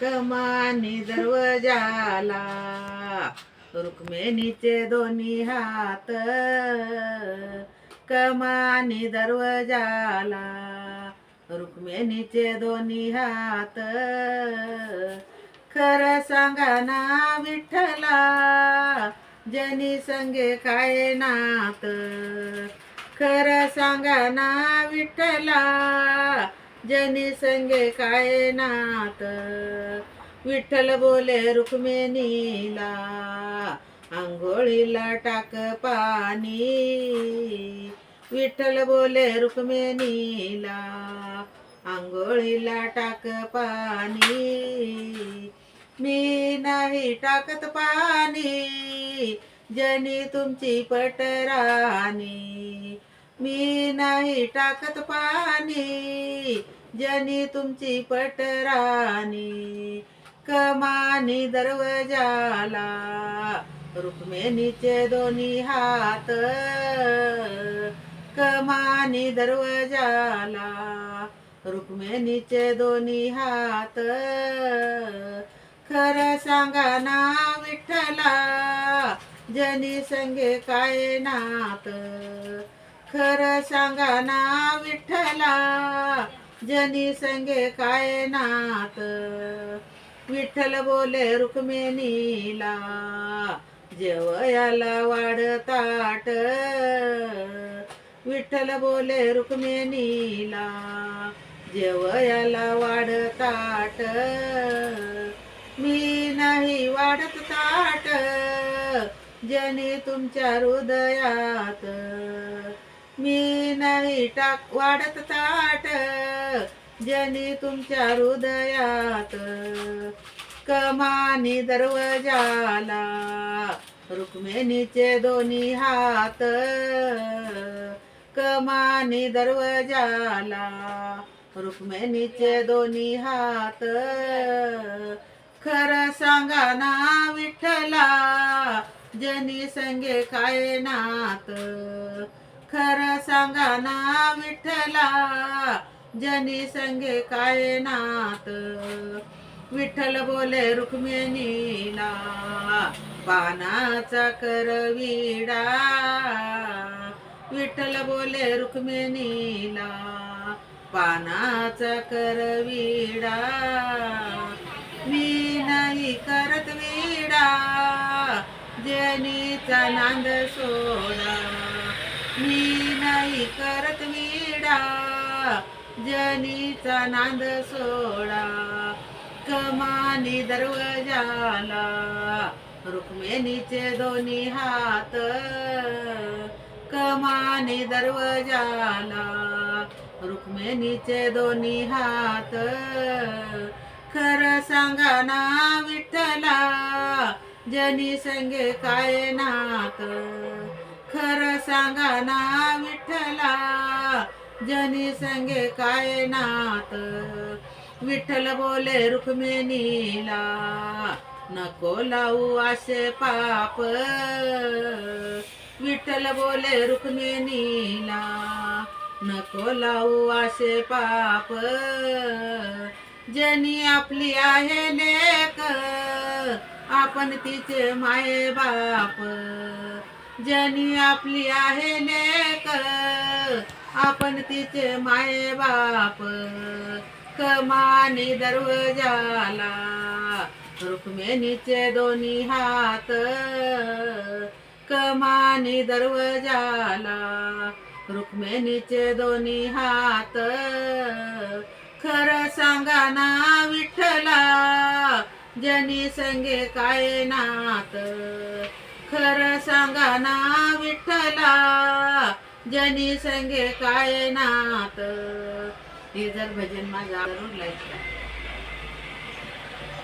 कमानी दरवाजाला रुक्मिणीचे दोन्ही हात. कमानी दरवाजाला रुक्मिणीचे दोन्ही हात. खरं सांगा ना विठ्ठला जनी संगे काय नात. खरं सांगा ना विठ्ठला जनी संगे काय नात? विठ्ठल बोले रुक्मिणीला आंघोळीला टाक पाणी. विठ्ठल बोले रुक्मिणीला आंघोळीला टाक पाणी. मी नाही टाकत पाणी जनी तुमची पटराणी. मी नाही टाकत पाणी जनी तुमची पटराणी कमानी दरवाजाला रुक्मिणीचे दोन्ही हात. कमानी दरवाजाला रुक्मिणीचे दोन्ही हात. खरं सांगा ना विठ्ठला जनी संगे काय नात? खरं सांगा ना विठ्ठला जनी संगे काय नात? विठ्ठल बोले रुक्मिणीला जेवयाला वाढताट विठ्ठल बोले रुक्मिणीला जेवयाला वाढताट मी नाही वाढत ताट जनी तुमच्या हृदयात. मी नाही टाक वाढत ताट जनी तुमच्या हृदयात कमानी दरवाजाला रुक्मिणीचे दोन्ही हात कमानी दरवाजाला रुक्मिणीचे दोन्ही हात. खरं सांगा ना विठ्ठला जनी संगे काय नात खर सांगा ना विठ्ठला जनी संगे काय नात? विठ्ठल बोले रुक्मिणीला पानाचा करविडा विठ्ठल बोले रुक्मिणीला पानाचा करविडा मी नाही करत विडा जनीचा नांद सोडा. मी नाही करत विडा. जनीचा नांद सोडा. कमानी दरवाजाला. रुक्मिणीचे दोन्ही हात. कमानी दरवाजाला. रुक्मिणीचे दोन्ही हात. खरं सांगा ना विठ्ठला. जनी संगे काय नात? खरं सांगा ना विठ्ठला. जनी संगे काय नात? विठ्ठल बोले रुक्मिणीला नको लावू असे पाप. विठ्ठल बोले रुक्मिणीला नको लावू असे पाप. जनी आपली आहे लेक आपण तिचे माय बाप. जनी आपली आहे नेक आपण तिचे माये बाप कमानी दरवाजाला रुक्मिणीचे दोन्ही हात. कमानी दरवाजाला रुक्मिणीचे दोन्ही हात. खरं सांगा ना विठ्ठला जनी संगे काय नात. खरं सांगा ना विठ्ठला जनी संगे काय नात? हे जर भजन माझा जरूर लाईक